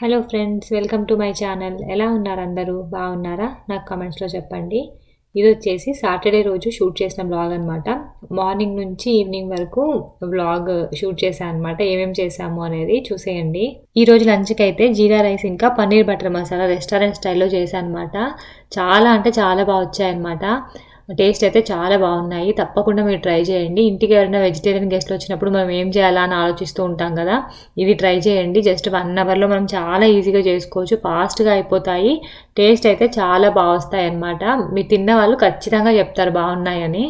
Hello friends welcome to my channel ఎలా ఉన్నారు అందరూ? బాగున్నారా? నాకు కమెంట్స్లో చెప్పండి. ఇది వచ్చేసి సాటర్డే రోజు షూట్ చేసిన బ్లాగ్ అనమాట మార్నింగ్ నుంచి ఈవినింగ్ వరకు బ్లాగ్ షూట్ చేశాను అనమాట ఏమేమి చేశాము అనేది చూసేయండి. ఈ రోజు లంచ్కి అయితే జీరా రైస్ ఇంకా పన్నీర్ బటర్ మసాలా రెస్టారెంట్ స్టైల్లో చేశాను అనమాట చాలా అంటే చాలా బాగా వచ్చాయన్నమాట. టేస్ట్ అయితే చాలా బాగున్నాయి. తప్పకుండా మీరు ట్రై చేయండి. ఇంటికి ఎవరైనా వెజిటేరియన్ గెస్ట్లు వచ్చినప్పుడు మనం ఏం చేయాలా అని ఆలోచిస్తూ ఉంటాం కదా. ఇది ట్రై చేయండి. జస్ట్ వన్ అవర్లో మనం చాలా ఈజీగా చేసుకోవచ్చు. ఫాస్ట్గా అయిపోతాయి. టేస్ట్ అయితే చాలా బాగా వస్తాయి అన్నమాట. మీరు తిన్న వాళ్ళు ఖచ్చితంగా చెప్తారు బాగున్నాయని.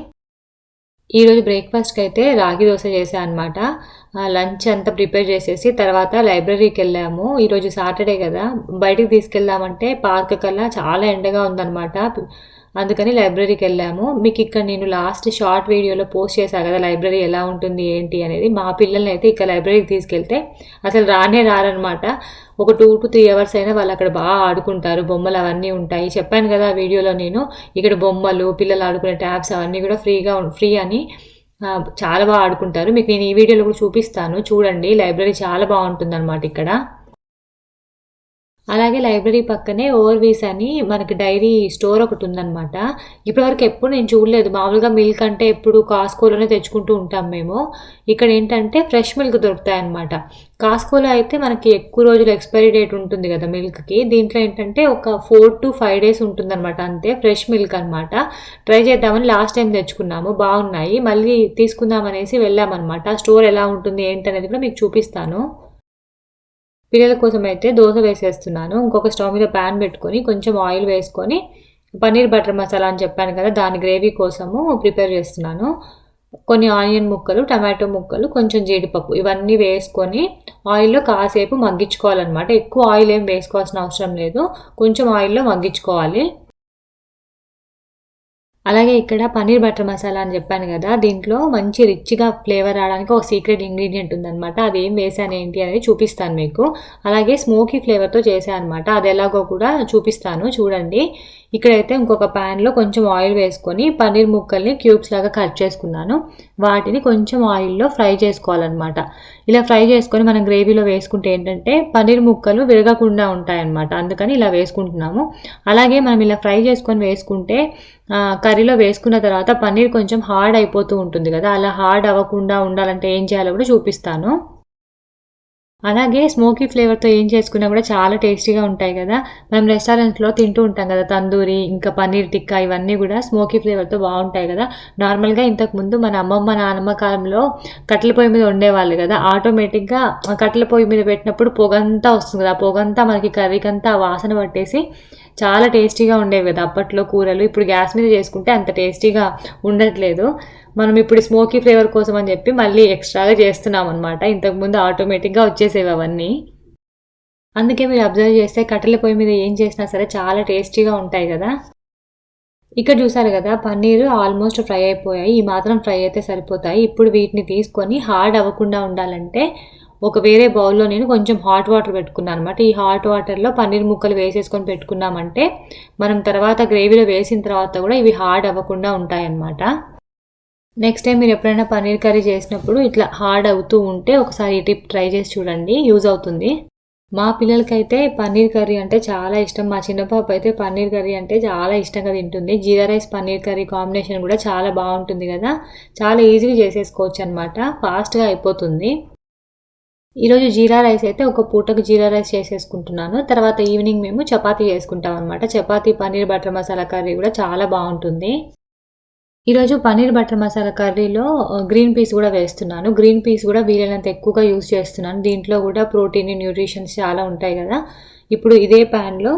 ఈరోజు బ్రేక్ఫాస్ట్కి అయితే రాగి దోశ చేశాను అనమాట లంచ్ అంతా ప్రిపేర్ చేసేసి తర్వాత లైబ్రరీకి వెళ్ళాము. ఈరోజు సాటర్డే కదా. బయటికి తీసుకెళ్దామంటే పార్క్ కల్లా చాలా ఎండగా ఉందన్నమాట. అందుకని లైబ్రరీకి వెళ్ళాము. మీకు ఇక్కడ నేను లాస్ట్ షార్ట్ వీడియోలో పోస్ట్ చేశాను కదా లైబ్రరీ ఎలా ఉంటుంది ఏంటి అనేది. మా పిల్లల్ని అయితే ఇక్కడ లైబ్రరీకి తీసుకెళ్తే అసలు రానే రారనమాట. ఒక టూ టు త్రీ అవర్స్ అయినా వాళ్ళు అక్కడ బాగా ఆడుకుంటారు. బొమ్మలు అవన్నీ ఉంటాయి. చెప్పాను కదా వీడియోలో నేను ఇక్కడ బొమ్మలు పిల్లలు ఆడుకునే ట్యాబ్స్ అవన్నీ కూడా ఫ్రీగా ఫ్రీ అని చాలా బాగా ఆడుకుంటారు. మీకు నేను ఈ వీడియోలో కూడా చూపిస్తాను. చూడండి లైబ్రరీ చాలా బాగుంటుంది అనమాట ఇక్కడ. అలాగే లైబ్రరీ పక్కనే ఓవర్వీస్ అని మనకి డైరీ స్టోర్ ఒకటి ఉందన్నమాట. ఇప్పటివరకు ఎప్పుడు నేను చూడలేదు. మామూలుగా మిల్క్ అంటే ఎప్పుడు కాస్కోలోనే తెచ్చుకుంటూ ఉంటాం మేము. ఇక్కడ ఏంటంటే ఫ్రెష్ మిల్క్ దొరుకుతాయి అనమాట కాస్కోలో అయితే మనకి ఎక్కువ రోజులు ఎక్స్పైరీ డేట్ ఉంటుంది కదా మిల్క్కి. దీంట్లో ఏంటంటే ఒక ఫోర్ టు ఫైవ్ డేస్ ఉంటుందన్నమాట. అంతే ఫ్రెష్ మిల్క్ అనమాట ట్రై చేద్దామని లాస్ట్ టైం తెచ్చుకున్నాము. బాగున్నాయి. మళ్ళీ తీసుకుందామనేసి వెళ్ళామన్నమాట. స్టోర్ ఎలా ఉంటుంది ఏంటనేది కూడా మీకు చూపిస్తాను. పిల్లల కోసం అయితే దోశ వేసేస్తున్నాను. ఇంకొక స్టవ్ మీద ప్యాన్ పెట్టుకొని కొంచెం ఆయిల్ వేసుకొని పన్నీర్ బటర్ మసాలా అని చెప్పాను కదా దాని గ్రేవీ కోసము ప్రిపేర్ చేస్తున్నాను. కొన్ని ఆనియన్ ముక్కలు టమాటో ముక్కలు కొంచెం జీడిపప్పు ఇవన్నీ వేసుకొని ఆయిల్లో కాసేపు మగ్గించుకోవాలన్నమాట. ఎక్కువ ఆయిల్ ఏం వేసుకోవాల్సిన అవసరం లేదు. కొంచెం ఆయిల్లో మగ్గించుకోవాలి. అలాగే ఇక్కడ పన్నీర్ బటర్ మసాలా అని చెప్పాను కదా దీంట్లో మంచి రిచ్గా ఫ్లేవర్ రావడానికి ఒక సీక్రెట్ ఇంగ్రీడియంట్ ఉందనమాట అది ఏం వేసాను ఏంటి అనేది చూపిస్తాను మీకు. అలాగే స్మోకీ ఫ్లేవర్తో చేశాను అనమాట అది ఎలాగో కూడా చూపిస్తాను చూడండి. ఇక్కడైతే ఇంకొక ప్యాన్లో కొంచెం ఆయిల్ వేసుకొని పన్నీర్ ముక్కల్ని క్యూబ్స్ లాగా కట్ చేసుకున్నాను. వాటిని కొంచెం ఆయిల్లో ఫ్రై చేసుకోవాలన్నమాట. ఇలా ఫ్రై చేసుకొని మనం గ్రేవీలో వేసుకుంటే ఏంటంటే పన్నీర్ ముక్కలు విరగకుండా ఉంటాయన్నమాట. అందుకని ఇలా వేసుకుంటున్నాము. అలాగే మనం ఇలా ఫ్రై చేసుకొని వేసుకుంటే కర్రీలో వేసుకున్న తర్వాత పన్నీర్ కొంచెం హార్డ్ అయిపోతూ ఉంటుంది కదా. అలా హార్డ్ అవ్వకుండా ఉండాలంటే ఏం చేయాలో కూడా చూపిస్తాను. అలాగే స్మోకీ ఫ్లేవర్తో ఏం చేసుకున్నా కూడా చాలా టేస్టీగా ఉంటాయి కదా. మనం రెస్టారెంట్స్లో తింటూ ఉంటాం కదా తందూరి ఇంకా పన్నీర్ టిక్కా ఇవన్నీ కూడా స్మోకీ ఫ్లేవర్తో బాగుంటాయి కదా. నార్మల్గా ఇంతకుముందు మన అమ్మమ్మ నాన్నమ్మ కాలంలో కట్టెల పొయ్యి మీద ఉండేవాళ్ళు కదా. ఆటోమేటిక్గా కట్టెల పొయ్యి మీద పెట్టినప్పుడు పొగంతా వస్తుంది కదా. ఆ పొగంతా మనకి కర్రీకంతా వాసన పట్టేసి చాలా టేస్టీగా ఉండేవి కదా. అప్పట్లో కూరలు ఇప్పుడు గ్యాస్ మీద చేసుకుంటే అంత టేస్టీగా ఉండట్లేదు. మనం ఇప్పుడు స్మోకీ ఫ్లేవర్ కోసం అని చెప్పి మళ్ళీ ఎక్స్ట్రాగా చేస్తున్నాం అనమాట ఇంతకుముందు ఆటోమేటిక్గా వచ్చేసేవి అవన్నీ. అందుకే మీరు అబ్జర్వ్ చేస్తే కట్టెల పొయ్యి మీద ఏం చేసినా సరే చాలా టేస్టీగా ఉంటాయి కదా. ఇక్కడ చూసారు కదా పన్నీరు ఆల్మోస్ట్ ఫ్రై అయిపోయాయి. ఈ మాత్రం ఫ్రై అయితే సరిపోతాయి. ఇప్పుడు వీటిని తీసుకొని హార్డ్ అవ్వకుండా ఉండాలంటే ఒక వేరే బౌల్లో నేను కొంచెం హాట్ వాటర్ పెట్టుకున్నాను అనమాట ఈ హాట్ వాటర్లో పన్నీర్ ముక్కలు వేసేసుకొని పెట్టుకున్నామంటే మనం తర్వాత గ్రేవీలో వేసిన తర్వాత కూడా ఇవి హార్డ్ అవ్వకుండా ఉంటాయన్నమాట. నెక్స్ట్ టైం మీరు ఎప్పుడైనా పన్నీర్ కర్రీ చేసినప్పుడు ఇట్లా హార్డ్ అవుతూ ఉంటే ఒకసారి ఈ టిప్ ట్రై చేసి చూడండి యూజ్ అవుతుంది. మా పిల్లలకైతే పన్నీర్ కర్రీ అంటే చాలా ఇష్టం. మా చిన్న పాప అయితే పన్నీర్ కర్రీ అంటే చాలా ఇష్టంగా తింటుంది. Jeera rice paneer curry combination కూడా చాలా బాగుంటుంది కదా. చాలా ఈజీగా చేసేసుకోవచ్చు అనమాట ఫాస్ట్గా అయిపోతుంది. ఈరోజు జీరా రైస్ అయితే ఒక పూటకు జీరా రైస్ చేసేసుకుంటున్నాను. తర్వాత ఈవినింగ్ మేము చపాతీ చేసుకుంటాం అనమాట చపాతీ పన్నీర్ బటర్ మసాలా కర్రీ కూడా చాలా బాగుంటుంది. ఈరోజు పన్నీర్ బటర్ మసాలా కర్రీలో గ్రీన్ పీస్ కూడా వేస్తున్నాను. గ్రీన్ పీస్ కూడా వీలైనంత ఎక్కువగా యూస్ చేస్తున్నాను. దీంట్లో కూడా ప్రోటీన్ న్యూట్రిషన్స్ చాలా ఉంటాయి కదా. ఇప్పుడు ఇదే ప్యాన్లో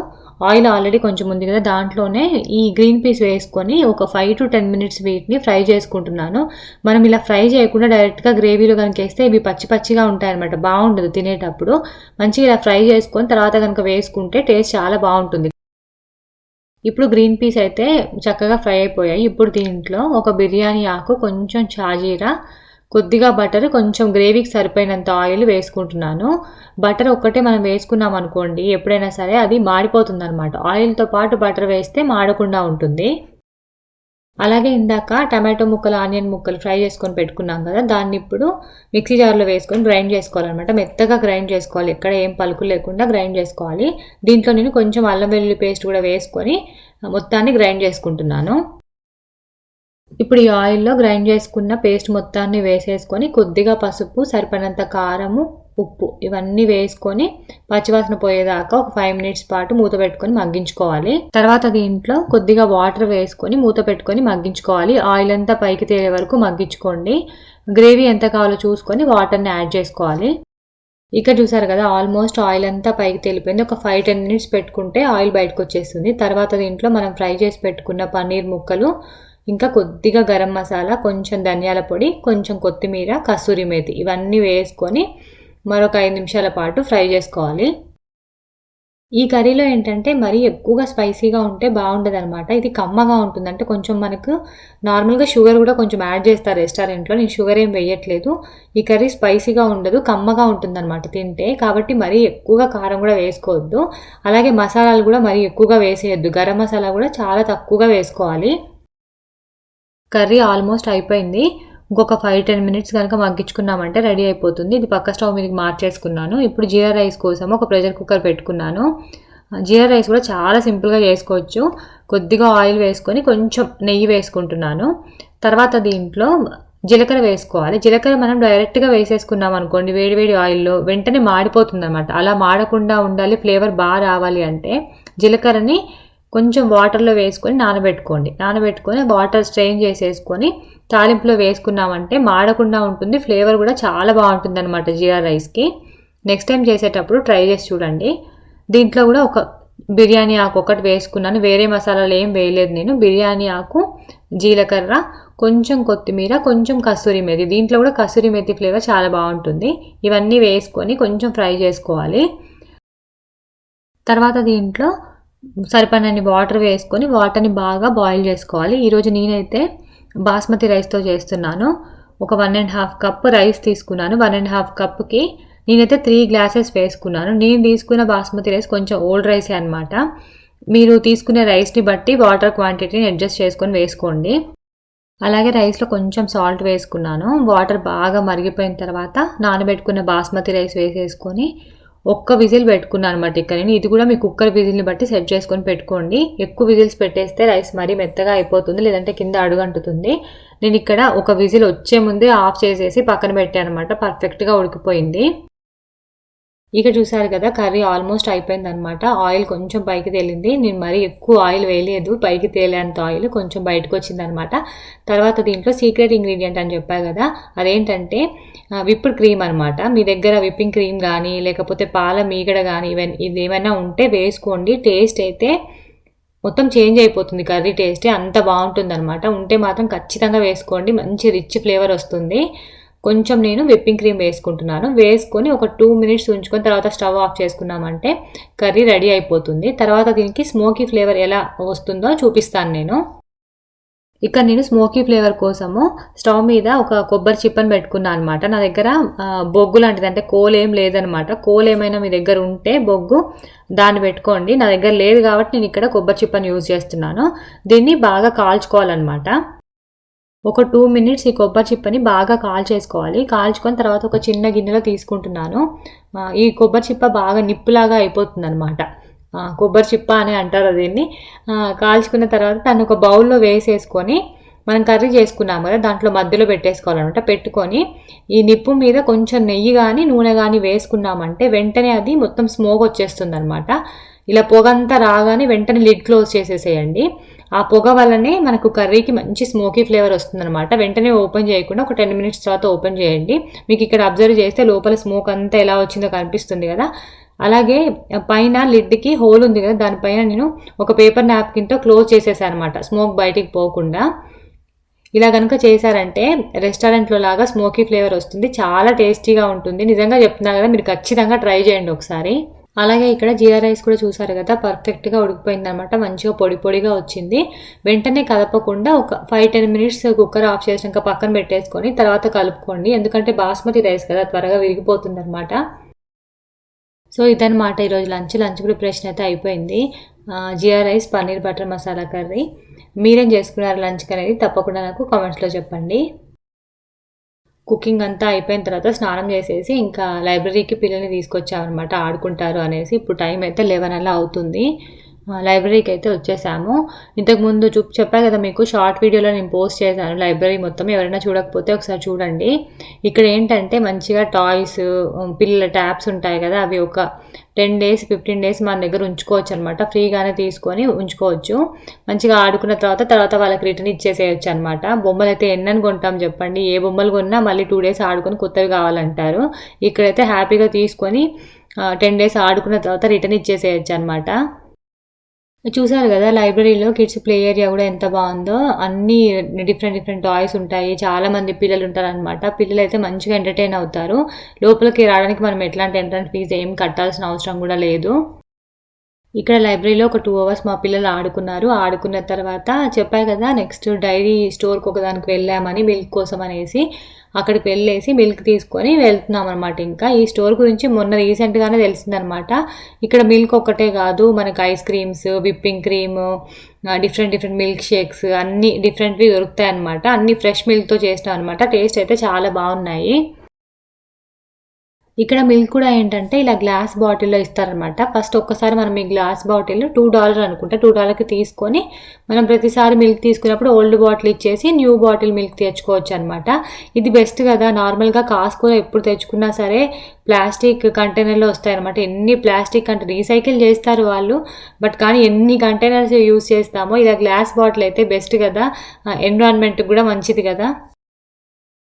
ఆయిల్ ఆల్రెడీ కొంచెం ఉంది కదా. దాంట్లోనే ఈ గ్రీన్ పీస్ వేసుకొని ఒక ఫైవ్ టు టెన్ మినిట్స్ వీటిని ఫ్రై చేసుకుంటున్నాను. మనం ఇలా ఫ్రై చేయకుండా డైరెక్ట్గా గ్రేవీలో కనుక వేస్తే ఇవి పచ్చి పచ్చిగా ఉంటాయన్నమాట. బాగుండదు తినేటప్పుడు. మంచిగా ఇలా ఫ్రై చేసుకొని తర్వాత కనుక వేసుకుంటే టేస్ట్ చాలా బాగుంటుంది. ఇప్పుడు గ్రీన్ పీస్ అయితే చక్కగా ఫ్రై అయిపోయాయి. ఇప్పుడు దీంట్లో ఒక బిర్యానీ ఆకు కొంచెం చాజీరా కొద్దిగా బటర్ కొంచెం గ్రేవీకి సరిపోయినంత ఆయిల్ వేసుకుంటున్నాను. బటర్ ఒక్కటే మనం వేసుకున్నాం అనుకోండి ఎప్పుడైనా సరే అది మాడిపోతుంది అనమాట ఆయిల్తో పాటు బటర్ వేస్తే మాడకుండా ఉంటుంది. అలాగే ఇందాక టమాటో ముక్కలు ఆనియన్ ముక్కలు ఫ్రై చేసుకొని పెట్టుకున్నాం కదా దాన్ని ఇప్పుడు మిక్సీ జార్లో వేసుకొని గ్రైండ్ చేసుకోవాలన్నమాట. మెత్తగా గ్రైండ్ చేసుకోవాలి. ఎక్కడ ఏం పలుకు లేకుండా గ్రైండ్ చేసుకోవాలి. దీంట్లో నేను కొంచెం అల్లం వెల్లుల్లి పేస్ట్ కూడా వేసుకొని మొత్తాన్ని గ్రైండ్ చేసుకుంటున్నాను. ఇప్పుడు ఈ ఆయిల్లో గ్రైండ్ చేసుకున్న పేస్ట్ మొత్తాన్ని వేసేసుకొని కొద్దిగా పసుపు సరిపడినంత కారము ఉప్పు ఇవన్నీ వేసుకొని పచ్చివాసన పోయేదాకా ఒక ఫైవ్ మినిట్స్ పాటు మూత పెట్టుకొని మగ్గించుకోవాలి. తర్వాత దీంట్లో కొద్దిగా వాటర్ వేసుకొని మూత పెట్టుకొని మగ్గించుకోవాలి. ఆయిల్ అంతా పైకి తేలే వరకు మగ్గించుకోండి. గ్రేవీ ఎంత కావాలో చూసుకొని వాటర్ని యాడ్ చేసుకోవాలి. ఇక్కడ చూసారు కదా ఆల్మోస్ట్ ఆయిల్ అంతా పైకి తెలిపోయింది. ఒక ఫైవ్ టెన్ మినిట్స్ పెట్టుకుంటే ఆయిల్ బయటకు వచ్చేస్తుంది. తర్వాత దీంట్లో మనం ఫ్రై చేసి పెట్టుకున్న పన్నీర్ ముక్కలు ఇంకా కొద్దిగా గరం మసాలా కొంచెం ధనియాల పొడి కొంచెం కొత్తిమీర కసూరి మేతి ఇవన్నీ వేసుకొని మరొక ఐదు నిమిషాల పాటు ఫ్రై చేసుకోవాలి. ఈ కర్రీలో ఏంటంటే మరీ ఎక్కువగా స్పైసీగా ఉంటే బాగుండదు అనమాట ఇది కమ్మగా ఉంటుంది అంటే కొంచెం మనకు నార్మల్గా షుగర్ కూడా కొంచెం యాడ్ చేస్తారు రెస్టారెంట్లో. నేను షుగర్ ఏం వేయట్లేదు. ఈ కర్రీ స్పైసీగా ఉండదు కమ్మగా ఉంటుంది అనమాట తింటే. కాబట్టి మరీ ఎక్కువగా కారం కూడా వేసుకోవద్దు. అలాగే మసాలాలు కూడా మరీ ఎక్కువగా వేసేయద్దు. గరం మసాలా కూడా చాలా తక్కువగా వేసుకోవాలి. కర్రీ ఆల్మోస్ట్ అయిపోయింది. ఇంకొక ఫైవ్ టెన్ మినిట్స్ కనుక మగ్గించుకున్నామంటే రెడీ అయిపోతుంది. ఇది పక్క స్టవ్ మీదకి మార్చేసుకున్నాను. ఇప్పుడు జీరా రైస్ కోసం ఒక ప్రెషర్ కుక్కర్ పెట్టుకున్నాను. జీరా రైస్ కూడా చాలా సింపుల్గా చేసుకోవచ్చు. కొద్దిగా ఆయిల్ వేసుకొని కొంచెం నెయ్యి వేసుకుంటున్నాను. తర్వాత దీంట్లో జీలకర్ర వేసుకోవాలి. జీలకర్ర మనం డైరెక్ట్గా వేసేసుకున్నాం అనుకోండి వేడివేడి ఆయిల్లో వెంటనే మాడిపోతుంది అనమాట అలా మాడకుండా ఉండాలి ఫ్లేవర్ బాగా రావాలి అంటే జీలకర్రని కొంచెం వాటర్లో వేసుకొని నానబెట్టుకోండి. నానబెట్టుకొని వాటర్ స్ట్రెయిన్ చేసేసుకొని తాలింపులో వేసుకున్నామంటే మాడకుండా ఉంటుంది. ఫ్లేవర్ కూడా చాలా బాగుంటుంది అనమాట జీరా రైస్కి. నెక్స్ట్ టైం చేసేటప్పుడు ట్రై చేసి చూడండి. దీంట్లో కూడా ఒక బిర్యానీ ఆకు ఒకటి వేసుకున్నాను. వేరే మసాలాలు ఏం వేయలేదు నేను. బిర్యానీ ఆకు జీలకర్ర కొంచెం కొత్తిమీర కొంచెం కస్తూరి మెతి. దీంట్లో కూడా కస్తూరి మెతి ఫ్లేవర్ చాలా బాగుంటుంది. ఇవన్నీ వేసుకొని కొంచెం ఫ్రై చేసుకోవాలి. తర్వాత దీంట్లో సరిపడినన్ని వాటర్ వేసుకొని వాటర్ని బాగా బాయిల్ చేసుకోవాలి. ఈరోజు నేనైతే బాస్మతి రైస్తో చేస్తున్నాను. ఒక one and half cup rice తీసుకున్నాను. వన్ అండ్ హాఫ్ కప్కి నేనైతే త్రీ గ్లాసెస్ వేసుకున్నాను. నేను తీసుకున్న బాస్మతి రైస్ కొంచెం ఓల్డ్ రైసే అనమాట మీరు తీసుకునే రైస్ని బట్టి వాటర్ క్వాంటిటీని అడ్జస్ట్ చేసుకొని వేసుకోండి. అలాగే రైస్లో కొంచెం సాల్ట్ వేసుకున్నాను. వాటర్ బాగా మరిగిపోయిన తర్వాత నానబెట్టుకున్న బాస్మతి రైస్ వేసేసుకొని ఒక్క విజిల్ పెట్టుకున్నాను అనమాట ఇక్కడ. నేను ఇది కూడా మీ కుక్కర్ విజిల్ని బట్టి సెట్ చేసుకొని పెట్టుకోండి. ఎక్కువ విజిల్స్ పెట్టేస్తే రైస్ మరీ మెత్తగా అయిపోతుంది లేదంటే కింద అడుగంటుతుంది. నేను ఇక్కడ ఒక విజిల్ వచ్చే ముందే ఆఫ్ చేసేసి పక్కన పెట్టాను అనమాట పర్ఫెక్ట్గా ఉడికిపోయింది. ఇక చూసారు కదా కర్రీ ఆల్మోస్ట్ అయిపోయింది అనమాట ఆయిల్ కొంచెం పైకి తేలింది. నేను మరీ ఎక్కువ ఆయిల్ వేయలేదు. పైకి తేలేంత ఆయిల్ కొంచెం బయటకు వచ్చిందనమాట తర్వాత దీంట్లో సీక్రెట్ ఇంగ్రీడియంట్ అని చెప్పారు కదా అదేంటంటే విప్డ్ క్రీమ్ అనమాట మీ దగ్గర విప్పింగ్ క్రీమ్ కానీ లేకపోతే పాల మీగడ కానీ ఇవన్నీ ఇది ఏమైనా ఉంటే వేసుకోండి. టేస్ట్ అయితే మొత్తం చేంజ్ అయిపోతుంది కర్రీ టేస్టే. అంత బాగుంటుంది అనమాట ఉంటే మాత్రం ఖచ్చితంగా వేసుకోండి. మంచి రిచ్ ఫ్లేవర్ వస్తుంది. కొంచెం నేను విప్పింగ్ క్రీమ్ వేసుకుంటున్నాను. వేసుకొని ఒక టూ మినిట్స్ ఉంచుకొని తర్వాత స్టవ్ ఆఫ్ చేసుకున్నామంటే కర్రీ రెడీ అయిపోతుంది. తర్వాత దీనికి స్మోకీ ఫ్లేవర్ ఎలా వస్తుందో చూపిస్తాను నేను. ఇక్కడ నేను స్మోకీ ఫ్లేవర్ కోసము స్టవ్ మీద ఒక కొబ్బరి చిప్పని పెట్టుకున్నాను అనమాట నా దగ్గర బొగ్గు లాంటిది అంటే కోల్ ఏం లేదనమాట కోల్ ఏమైనా మీ దగ్గర ఉంటే బొగ్గు దాన్ని పెట్టుకోండి. నా దగ్గర లేదు కాబట్టి నేను ఇక్కడ కొబ్బరి చిప్పని యూజ్ చేస్తున్నాను. దీన్ని బాగా కాల్చుకోవాలన్నమాట. ఒక టూ మినిట్స్ ఈ కొబ్బరి చిప్పని బాగా కాల్ చేసుకోవాలి కాల్చుకొని తర్వాత ఒక చిన్న గిన్నెలో తీసుకుంటున్నాను. ఈ కొబ్బరి చిప్ప బాగా నిప్పులాగా అయిపోతుంది అనమాట కొబ్బరి చిప్ప అని అంటారు దీన్ని. కాల్చుకున్న తర్వాత దాన్ని ఒక బౌల్లో వేసేసుకొని మనం కర్రీ చేసుకున్నాం కదా దాంట్లో మధ్యలో పెట్టేసుకోవాలన్నమాట. పెట్టుకొని ఈ నిప్పు మీద కొంచెం నెయ్యి కానీ నూనె కానీ వేసుకున్నామంటే వెంటనే అది మొత్తం స్మోక్ వచ్చేస్తుంది అనమాట ఇలా పొగంతా రాగానే వెంటనే లిడ్ క్లోజ్ చేసేసేయండి. ఆ పొగ వల్లనే మనకు కర్రీకి మంచి స్మోకీ ఫ్లేవర్ వస్తుందన్నమాట. వెంటనే ఓపెన్ చేయకుండా ఒక టెన్ మినిట్స్ తర్వాత ఓపెన్ చేయండి. మీకు ఇక్కడ అబ్జర్వ్ చేస్తే లోపల స్మోక్ అంతా ఎలా వచ్చిందో కనిపిస్తుంది కదా. అలాగే పైన లిడ్కి హోల్ ఉంది కదా దానిపైన నేను ఒక పేపర్ నాప్కిన్తో క్లోజ్ చేసేసాను అనమాట స్మోక్ బయటికి పోకుండా. ఇలా కనుక చేశారంటే రెస్టారెంట్లో లాగా స్మోకీ ఫ్లేవర్ వస్తుంది చాలా టేస్టీగా ఉంటుంది. నిజంగా చెప్తున్నా కదా మీరు ఖచ్చితంగా ట్రై చేయండి ఒకసారి. అలాగే ఇక్కడ జీరా రైస్ కూడా చూసారు కదా పర్ఫెక్ట్గా ఉడికిపోయింది అనమాట మంచిగా పొడి పొడిగా వచ్చింది. వెంటనే కలపకుండా ఒక five ten minutes cooker off చేసినాక పక్కన పెట్టేసుకొని తర్వాత కలుపుకోండి. ఎందుకంటే బాస్మతి రైస్ కదా త్వరగా విరిగిపోతుంది అనమాట సో ఇదనమాట ఈరోజు లంచ్. లంచ్ ప్రిపరేషన్ అయితే అయిపోయింది. Jeera rice paneer butter masala curry. మీరేం చేసుకున్నారు లంచ్ అనేది తప్పకుండా నాకు కామెంట్స్లో చెప్పండి. కుకింగ్ అంతా అయిపోయిన తర్వాత స్నానం చేసేసి ఇంకా లైబ్రరీకి పిల్లల్ని తీసుకొచ్చామన్నమాట ఆడుకుంటారు అనేసి. ఇప్పుడు టైం అయితే లెవెన్ అలా అవుతుంది లైబ్రరీకి అయితే వచ్చేసాము. ఇంతకుముందు చూపు చెప్పా కదా మీకు షార్ట్ వీడియోలో నేను పోస్ట్ చేశాను లైబ్రరీ మొత్తం. ఎవరైనా చూడకపోతే ఒకసారి చూడండి. ఇక్కడ ఏంటంటే మంచిగా టాయ్స్ పిల్లల ట్యాబ్స్ ఉంటాయి కదా అవి ఒక టెన్ డేస్ ఫిఫ్టీన్ డేస్ మన దగ్గర ఉంచుకోవచ్చు అనమాట ఫ్రీగానే తీసుకొని ఉంచుకోవచ్చు. మంచిగా ఆడుకున్న తర్వాత తర్వాత వాళ్ళకి రిటర్న్ ఇచ్చేసేయచ్చు అనమాట బొమ్మలు అయితే ఎన్నని కొంటాం చెప్పండి. ఏ బొమ్మలు కొన్నా మళ్ళీ టూ డేస్ ఆడుకొని కొత్తవి కావాలంటారు. ఇక్కడైతే హ్యాపీగా తీసుకొని టెన్ డేస్ ఆడుకున్న తర్వాత రిటర్న్ ఇచ్చేసేయచ్చు అనమాట చూసారు కదా లైబ్రరీలో కిడ్స్ ప్లే ఏరియా కూడా ఎంత బాగుందో. అన్ని డిఫరెంట్ డిఫరెంట్ టాయ్స్ ఉంటాయి. చాలా మంది పిల్లలు ఉంటారనమాట పిల్లలు అయితే మంచిగా ఎంటర్టైన్ అవుతారు. లోపలికి రావడానికి మనం ఎట్లాంటి ఎంట్రన్స్ ఫీజు ఏం కట్టాల్సిన అవసరం కూడా లేదు. ఇక్కడ లైబ్రరీలో ఒక టూ అవర్స్ మా పిల్లలు ఆడుకున్నారు. ఆడుకున్న తర్వాత చెప్పాయి కదా నెక్స్ట్ డైరీ స్టోర్కి ఒకదానికి వెళ్ళామని మిల్క్ కోసం అనేసి అక్కడికి వెళ్ళేసి మిల్క్ తీసుకొని వెళ్తున్నాం అనమాట ఇంకా. ఈ స్టోర్ గురించి మొన్న రీసెంట్గానే తెలిసిందనమాట ఇక్కడ మిల్క్ ఒక్కటే కాదు మనకు ice creams whipping cream different different milk shakes అన్నీ డిఫరెంట్వి దొరుకుతాయి అనమాట అన్ని ఫ్రెష్ మిల్క్తో చేసినాం అనమాట టేస్ట్ అయితే చాలా బాగున్నాయి. ఇక్కడ మిల్క్ కూడా ఏంటంటే ఇలా గ్లాస్ బాటిల్లో ఇస్తారనమాట ఫస్ట్ ఒక్కసారి మనం ఈ గ్లాస్ బాటిల్ టూ డాలర్ అనుకుంటా టూ డాలర్కి తీసుకొని మనం ప్రతిసారి మిల్క్ తీసుకున్నప్పుడు ఓల్డ్ బాటిల్ ఇచ్చేసి న్యూ బాటిల్ మిల్క్ తెచ్చుకోవచ్చు అనమాట ఇది బెస్ట్ కదా నార్మల్గా కాసుకొని ఎప్పుడు తెచ్చుకున్నా సరే ప్లాస్టిక్ కంటైనర్లో వస్తాయన్నమాట. ఎన్ని ప్లాస్టిక్ అంటే రీసైకిల్ చేస్తారు వాళ్ళు బట్ కానీ ఎన్ని కంటైనర్స్ యూస్ చేస్తామో ఇలా గ్లాస్ బాటిల్ అయితే బెస్ట్ కదా. ఎన్విరాన్మెంట్కి కూడా మంచిది కదా.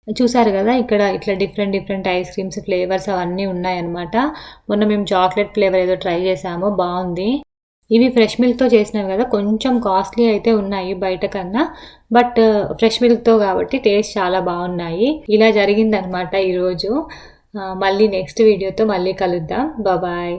చూసారు కదా ఇక్కడ ఇట్లా different different ice creams flavours అవన్నీ ఉన్నాయన్నమాట. మొన్న మేము చాక్లెట్ ఫ్లేవర్ ఏదో ట్రై చేసాము బాగుంది. ఇవి ఫ్రెష్ మిల్క్తో చేసినవి కదా కొంచెం కాస్ట్లీ అయితే ఉన్నాయి బయట కన్నా బట్ ఫ్రెష్ మిల్క్తో కాబట్టి టేస్ట్ చాలా బాగున్నాయి. ఇలా జరిగిందనమాట ఈరోజు. మళ్ళీ నెక్స్ట్ వీడియోతో మళ్ళీ కలుద్దాం. బాబాయ్